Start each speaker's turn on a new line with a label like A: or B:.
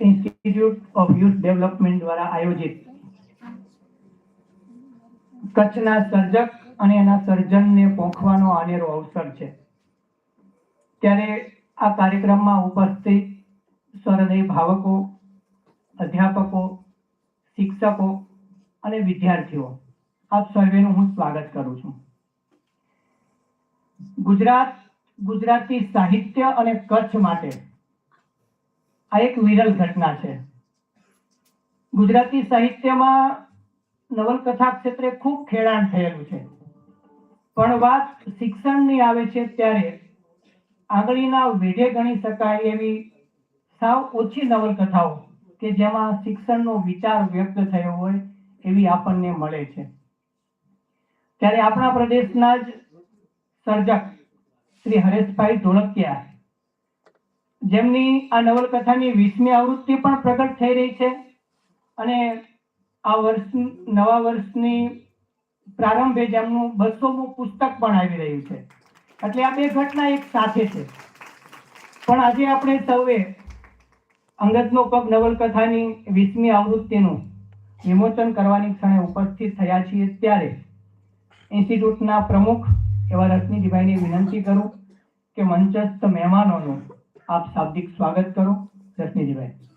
A: Institute of youth development દ્વારા આયોજિત. કચ્છના સર્જક અને એના સર્જનને પોખવાનો આનેરો અવસર છે. ત્યારે આ કાર્યક્રમમાં ઉપસ્થિત સહૃદય ભાવકો, અધ્યાપકો, શિક્ષકો અને વિદ્યાર્થીઓ આપ સર્વેનું હું સ્વાગત કરું છું. ગુજરાત, ગુજરાતી સાહિત્ય અને કચ્છ માટે આ એક વિરલ ઘટના છે. ગુજરાતી સાહિત્યમાં નવલકથા ક્ષેત્રે ખૂબ ખેડાણ થયેલું છે. પણ વાત શિક્ષણની આવે છે ત્યારે આંગળીના વેઢે ગણી શકાય એવી સાવ ઓછી નવલકથાઓ કે જેમાં શિક્ષણનો વિચાર વ્યક્ત થયો હોય એવી આપણને મળે છે. ત્યારે આપણા પ્રદેશના જ સર્જક શ્રી હરેશભાઈ ધોળકિયા જેમની આ નવલકથાની વીસમી આવૃત્તિ પણ પ્રગટ થઈ રહી છે અને આ વર્ષ, નવા વર્ષની પ્રારંભે જેમનું બસોમું પુસ્તક પણ આવી રહ્યું છે. એટલે આ બે ઘટના એક સાથે છે. પણ આજે આપણે સૌએ અંગતનો પગ નવલકથાની વીસમી આવૃત્તિનું વિમોચન કરવાની ક્ષણે ઉપસ્થિત થયા છીએ ત્યારે ઇન્સ્ટિટ્યૂટના પ્રમુખ એવા રશ્મિજીભાઈને વિનંતી કરું કે મંચસ્થ મહેમાનોનું આપ શાબ્દિક સ્વાગત કરો રશ્મિજીભાઈ